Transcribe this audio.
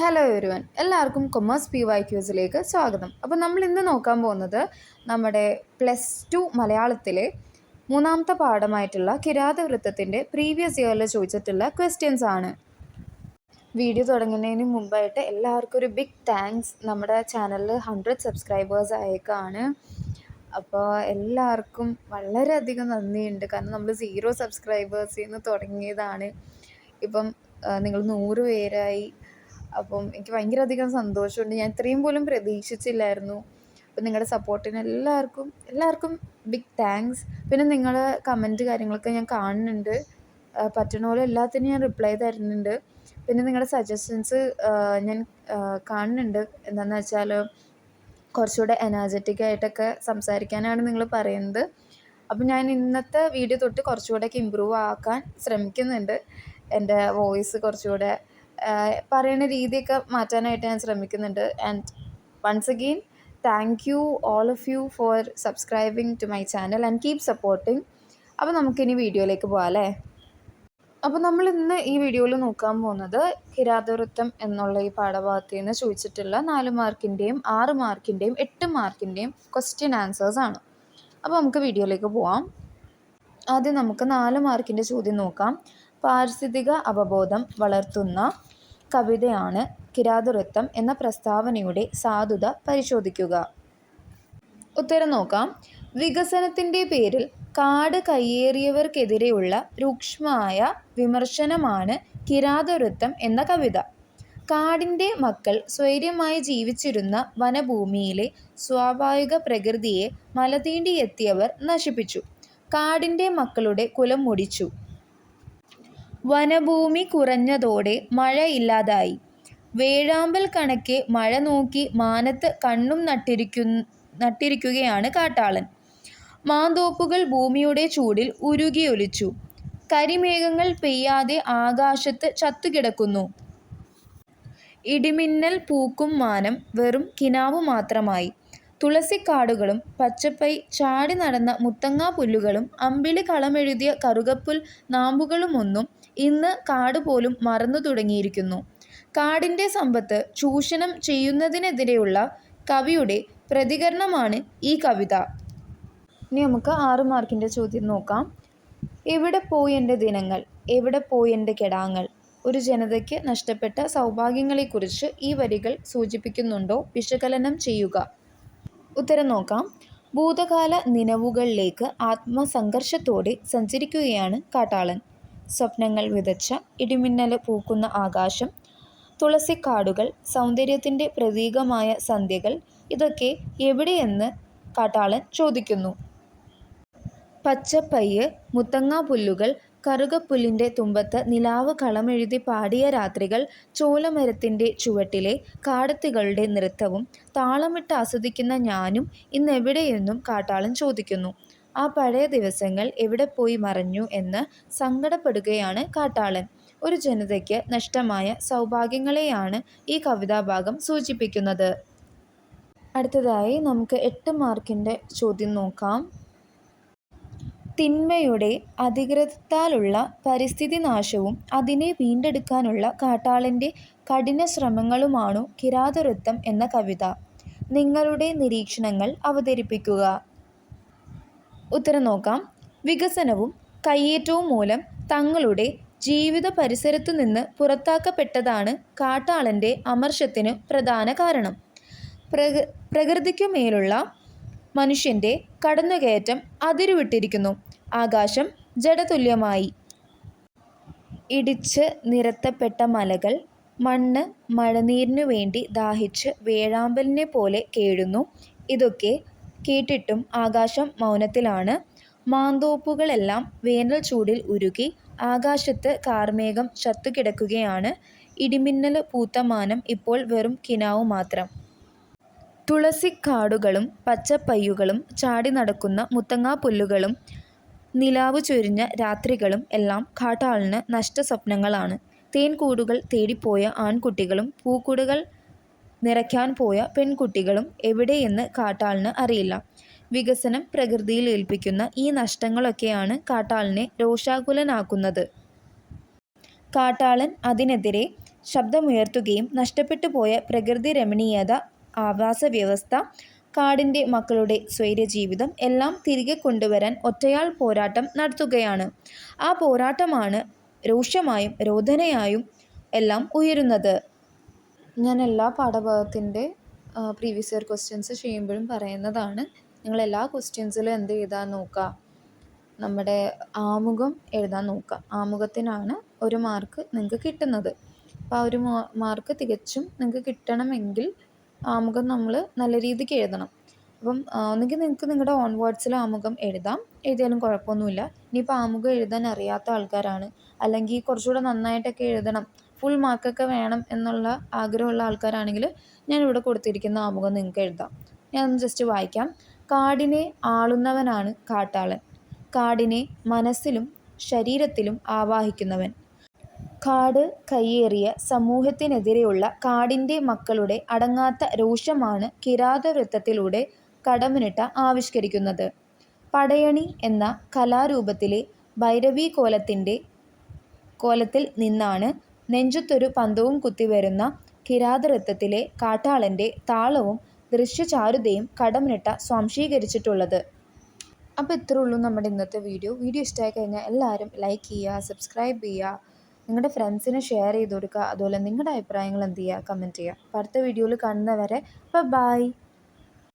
Hello എവരുവൻ എല്ലാവർക്കും commerce P Y ക്യൂസിലേക്ക് സ്വാഗതം. അപ്പോൾ നമ്മൾ ഇന്ന് നോക്കാൻ പോകുന്നത് നമ്മുടെ പ്ലസ് ടു മലയാളത്തിലെ മൂന്നാമത്തെ പാഠമായിട്ടുള്ള കിരാതവൃത്തത്തിന്റെ പ്രീവിയസ് ഇയറിൽ ചോദിച്ചിട്ടുള്ള ക്വസ്റ്റ്യൻസ് ആണ്. വീഡിയോ തുടങ്ങുന്നതിന് മുമ്പായിട്ട് എല്ലാവർക്കും ഒരു ബിഗ് താങ്ക്സ് നമ്മുടെ ചാനലിൽ ഹൺഡ്രഡ് സബ്സ്ക്രൈബേഴ്സ് ആയേക്കാണ്. അപ്പോൾ എല്ലാവർക്കും വളരെയധികം നന്ദിയുണ്ട്. കാരണം നമ്മൾ സീറോ സബ്സ്ക്രൈബേഴ്സിൽ നിന്ന് തുടങ്ങിയതാണ്. ഇപ്പം നിങ്ങൾ നൂറ് പേരായി അപ്പം എനിക്ക് ഭയങ്കര അധികം സന്തോഷമുണ്ട്. ഞാൻ ഇത്രയും പോലും പ്രതീക്ഷിച്ചില്ലായിരുന്നു. അപ്പം നിങ്ങളുടെ സപ്പോർട്ടിന് എല്ലാവർക്കും എല്ലാവർക്കും ബിഗ് താങ്ക്സ് പിന്നെ നിങ്ങൾ കമന്റ് കാര്യങ്ങളൊക്കെ ഞാൻ കാണുന്നുണ്ട്. പറ്റണ പോലെ എല്ലാത്തിനും ഞാൻ റിപ്ലൈ തരുന്നുണ്ട്. പിന്നെ നിങ്ങളുടെ സജഷൻസ് ഞാൻ കാണുന്നുണ്ട്. എന്താണെന്ന് വെച്ചാൽ കുറച്ചുകൂടെ എനർജറ്റിക് ആയിട്ടൊക്കെ സംസാരിക്കാനാണ് നിങ്ങൾ പറയുന്നത്. അപ്പം ഞാൻ ഇന്നത്തെ വീഡിയോ തൊട്ട് കുറച്ചുകൂടെയൊക്കെ ഇമ്പ്രൂവ് ആക്കാൻ ശ്രമിക്കുന്നുണ്ട്. എന്റെ വോയിസ് കുറച്ചുകൂടെ പറയുന്ന രീതിയൊക്കെ മാറ്റാനായിട്ട് ഞാൻ ശ്രമിക്കുന്നുണ്ട്. And once again thank you all of you for subscribing to my channel and keep supporting അപ്പോൾ നമുക്കിനി വീഡിയോയിലേക്ക് പോകാം അല്ലേ? അപ്പോൾ നമ്മൾ ഇന്ന് ഈ വീഡിയോയിൽ നോക്കാൻ പോകുന്നത് കിരാതവൃത്തം എന്നുള്ള ഈ പാഠഭാഗത്ത് നിന്ന് ചോദിച്ചിട്ടുള്ള നാല് മാർക്കിന്റെയും ആറ് മാർക്കിന്റെയും എട്ട് മാർക്കിന്റെയും ക്വസ്റ്റ്യൻ ആൻസേഴ്സ് ആണ്. അപ്പോൾ നമുക്ക് വീഡിയോയിലേക്ക് പോവാം. ആദ്യം നമുക്ക് നാല് മാർക്കിന്റെ ചോദ്യം നോക്കാം. പാരിസ്ഥിതിക അവബോധം വളർത്തുന്ന കവിതയാണ് കിരാതവൃത്തം എന്ന പ്രസ്താവനയുടെ സാധുത പരിശോധിക്കുക. ഉത്തരം നോക്കാം. വികസനത്തിന്റെ പേരിൽ കാട് കയ്യേറിയവർക്കെതിരെയുള്ള രൂക്ഷമായ വിമർശനമാണ് കിരാതവൃത്തം എന്ന കവിത. കാടിന്റെ മക്കൾ സ്വൈര്യമായി ജീവിച്ചിരുന്ന വനഭൂമിയിലെ സ്വാഭാവിക പ്രകൃതിയെ മലതീണ്ടിയെത്തിയവർ നശിപ്പിച്ചു. കാടിന്റെ മക്കളുടെ കുലം മുടിച്ചു. വനഭൂമി കുറഞ്ഞതോടെ മഴയില്ലാതായി. വേഴാമ്പൽ കണക്കെ മഴ നോക്കി മാനത്ത് കണ്ണും നട്ടിരിക്കു നട്ടിരിക്കുകയാണ് കാട്ടാളൻ. മാന്തോപ്പുകൾ ഭൂമിയുടെ ചൂടിൽ ഉരുകിയൊലിച്ചു. കരിമേഘങ്ങൾ പെയ്യാതെ ആകാശത്ത് ചത്തുകിടക്കുന്നു. ഇടിമിന്നൽ പൂക്കും മാനം വെറും കിനാവു മാത്രമായി. തുളസിക്കാടുകളും പച്ചപ്പൈ ചാടി നടന്ന മുത്തങ്ങാ പുല്ലുകളും അമ്പിളി കളമെഴുതിയ കറുകപ്പുൽ നാമ്പുകളുമൊന്നും ഇന്ന് കാട് പോലും മറന്നു തുടങ്ങിയിരിക്കുന്നു. കാടിന്റെ സമ്പത്ത് ചൂഷണം ചെയ്യുന്നതിനെതിരെയുള്ള കവിയുടെ പ്രതികരണമാണ് ഈ കവിത. ഇനി നമുക്ക് ആറ് മാർക്കിന്റെ ചോദ്യം നോക്കാം. എവിടെ പോയി എന്റെ ദിനങ്ങൾ? എവിടെ പോയി എന്റെ കെടാങ്ങൾ? ഒരു ജനതയ്ക്ക് നഷ്ടപ്പെട്ട സൗഭാഗ്യങ്ങളെക്കുറിച്ച് ഈ വരികൾ സൂചിപ്പിക്കുന്നുണ്ടോ? വിശകലനം ചെയ്യുക. ഉത്തരം നോക്കാം. ഭൂതകാല നിലവുകളിലേക്ക് ആത്മസംഘർഷത്തോടെ സഞ്ചരിക്കുകയാണ് കാട്ടാളൻ. സ്വപ്നങ്ങൾ വിതച്ച ഇടിമിന്നൽ പൂക്കുന്ന ആകാശം തുളസിക്കാടുകൾ സൗന്ദര്യത്തിന്റെ പ്രതീകമായ സന്ധ്യകൾ ഇതൊക്കെ എവിടെയെന്ന് കാട്ടാളൻ ചോദിക്കുന്നു. പച്ചപ്പയ്യ് മുത്തങ്ങാപ്പുല്ലുകൾ കറുകപ്പുല്ലിന്റെ തുമ്പത്ത് നിലാവ് കളമെഴുതി പാടിയ രാത്രികൾ ചോലമരത്തിന്റെ ചുവട്ടിലെ കാടത്തികളുടെ നൃത്തവും താളമിട്ട് ആസ്വദിക്കുന്ന ഞാനും ഇന്നെവിടെയെന്നും കാട്ടാളൻ ചോദിക്കുന്നു. ആ പഴയ ദിവസങ്ങൾ എവിടെ പോയി മറഞ്ഞു എന്ന് സങ്കടപ്പെടുകയാണ് കാട്ടാളൻ. ഒരു ജനതയ്ക്ക് നഷ്ടമായ സൗഭാഗ്യങ്ങളെയാണ് ഈ കവിതാഭാഗം സൂചിപ്പിക്കുന്നത്. അടുത്തതായി നമുക്ക് എട്ട് മാർക്കിന്റെ ചോദ്യം നോക്കാം. തിന്മയുടെ അധികൃതത്താലുള്ള പരിസ്ഥിതി നാശവും അതിനെ വീണ്ടെടുക്കാനുള്ള കാട്ടാളന്റെ കഠിന ശ്രമങ്ങളുമാണു കിരാതവൃത്തം എന്ന കവിത. നിങ്ങളുടെ നിരീക്ഷണങ്ങൾ അവതരിപ്പിക്കുക. ഉത്തരം നോക്കാം. വികസനവും കയ്യേറ്റവും മൂലം തങ്ങളുടെ ജീവിത പരിസരത്തു നിന്ന് പുറത്താക്കപ്പെട്ടതാണ് കാട്ടാളന്റെ അമർഷത്തിന് പ്രധാന കാരണം. പ്രക പ്രകൃതിക്കുമേലുള്ള മനുഷ്യന്റെ കടന്നുകയറ്റം അതിരുവിട്ടിരിക്കുന്നു. ആകാശം ജഡതുല്യമായി. ഇടിച്ച് നിരത്തപ്പെട്ട മലകൾ മണ്ണ് മഴനീരിനു വേണ്ടി ദാഹിച്ച് വേഴാമ്പലിനെ പോലെ കേഴുന്നു. ഇതൊക്കെ കേട്ടിട്ടും ആകാശം മൗനത്തിലാണ്. മാന്തോപ്പുകളെല്ലാം വേനൽ ചൂടിൽ ഉരുകി ആകാശത്ത് കാർമേഘം ചത്തുകിടക്കുകയാണ്. ഇടിമിന്നൽ പൂത്തമാനം ഇപ്പോൾ വെറും കിനാവു മാത്രം. തുളസിക്കാടുകളും പച്ചപ്പയ്യുകളും ചാടി നടക്കുന്ന മുത്തങ്ങാപ്പുല്ലുകളും നിലാവു ചൊരിഞ്ഞ രാത്രികളും എല്ലാം കാട്ടാളന് നഷ്ടസ്വപ്നങ്ങളാണ്. തേൻകൂടുകൾ തേടിപ്പോയ ആൺകുട്ടികളും പൂക്കൂടുകൾ നിറയ്ക്കാൻ പോയ പെൺകുട്ടികളും എവിടെയെന്ന് കാട്ടാളിന് അറിയില്ല. വികസനം പ്രകൃതിയിൽ ഏൽപ്പിക്കുന്ന ഈ നഷ്ടങ്ങളൊക്കെയാണ് കാട്ടാളിനെ രോഷാകുലനാക്കുന്നത്. കാട്ടാളൻ അതിനെതിരെ ശബ്ദമുയർത്തുകയും നഷ്ടപ്പെട്ടു പോയ പ്രകൃതി രമണീയത ആവാസ വ്യവസ്ഥ കാടിന്റെ മക്കളുടെ സ്വൈര്യജീവിതം എല്ലാം തിരികെ കൊണ്ടുവരാൻ ഒറ്റയാൾ പോരാട്ടം നടത്തുകയാണ്. ആ പോരാട്ടമാണ് രൂക്ഷമായും രോധനയായും എല്ലാം ഉയരുന്നത്. ഞാൻ എല്ലാ പാഠഭാഗത്തിന്റെ പ്രീവിയസ് ഇയർ ക്വസ്റ്റ്യൻസ് ചെയ്യുമ്പോഴും പറയുന്നതാണ്. നിങ്ങൾ എല്ലാ ക്വസ്റ്റ്യൻസിലും എന്ത് ചെയ്താൽ നോക്കുക നമ്മുടെ ആമുഖം എഴുതാൻ നോക്കുക ആമുഖത്തിനാണ് ഒരു മാർക്ക് നിങ്ങൾക്ക് കിട്ടുന്നത്. അപ്പോൾ ആ ഒരു മാർക്ക് തികച്ചും നിങ്ങൾക്ക് കിട്ടണമെങ്കിൽ ആമുഖം നമ്മൾ നല്ല രീതിക്ക് എഴുതണം. അപ്പം ഒന്നുകിൽ നിങ്ങൾക്ക് നിങ്ങളുടെ ഓൺ വേർഡ്സിൽ ആമുഖം എഴുതാം. എഴുതിയാലും കുഴപ്പമൊന്നുമില്ല. ഇനിയിപ്പോൾ ആമുഖം എഴുതാൻ അറിയാത്ത ആൾക്കാരാണ്. അല്ലെങ്കിൽ കുറച്ചുകൂടെ നന്നായിട്ടൊക്കെ എഴുതണം. ഫുൾ മാർക്കൊക്കെ വേണം എന്നുള്ള ആഗ്രഹമുള്ള ആൾക്കാരാണെങ്കിൽ ഞാൻ ഇവിടെ കൊടുത്തിരിക്കുന്ന ആമുഖം നിങ്ങൾക്ക് എഴുതാം. ഞാനൊന്ന് ജസ്റ്റ് വായിക്കാം. കാടിനെ ആളുന്നവനാണ് കാട്ടാളൻ. കാടിനെ മനസ്സിലും ശരീരത്തിലും ആവാഹിക്കുന്നവൻ. കാട് കയ്യേറിയ സമൂഹത്തിനെതിരെയുള്ള കാടിന്റെ മക്കളുടെ അടങ്ങാത്ത രോഷമാണ് കിരാതവൃത്തത്തിലൂടെ കടമനിട്ട ആവിഷ്കരിക്കുന്നത്. പടയണി എന്ന കലാരൂപത്തിലെ ഭൈരവി കോലത്തിന്റെ കോലത്തിൽ നിന്നാണ് നെഞ്ചത്തൊരു പന്തവും കുത്തിവരുന്ന കിരാതവൃത്തത്തിലെ കാട്ടാളന്റെ താളവും ദൃശ്യചാരുതയും കടമനിട്ട സ്വാംശീകരിച്ചിട്ടുള്ളത്. അപ്പോൾ ഇത്രേ ഉള്ളൂ നമ്മുടെ ഇന്നത്തെ വീഡിയോ. വീഡിയോ ഇഷ്ടമായി കഴിഞ്ഞാൽ എല്ലാവരും ലൈക്ക് ചെയ്യുക സബ്സ്ക്രൈബ് ചെയ്യുക നിങ്ങളുടെ ഫ്രണ്ട്സിന് ഷെയർ ചെയ്ത് കൊടുക്കുക. അതുപോലെ നിങ്ങളുടെ അഭിപ്രായങ്ങൾ എന്ത് ചെയ്യുക കമന്റ് ചെയ്യുക. അപ്പോൾ അടുത്ത വീഡിയോയിൽ കാണുന്നവരെ ബൈ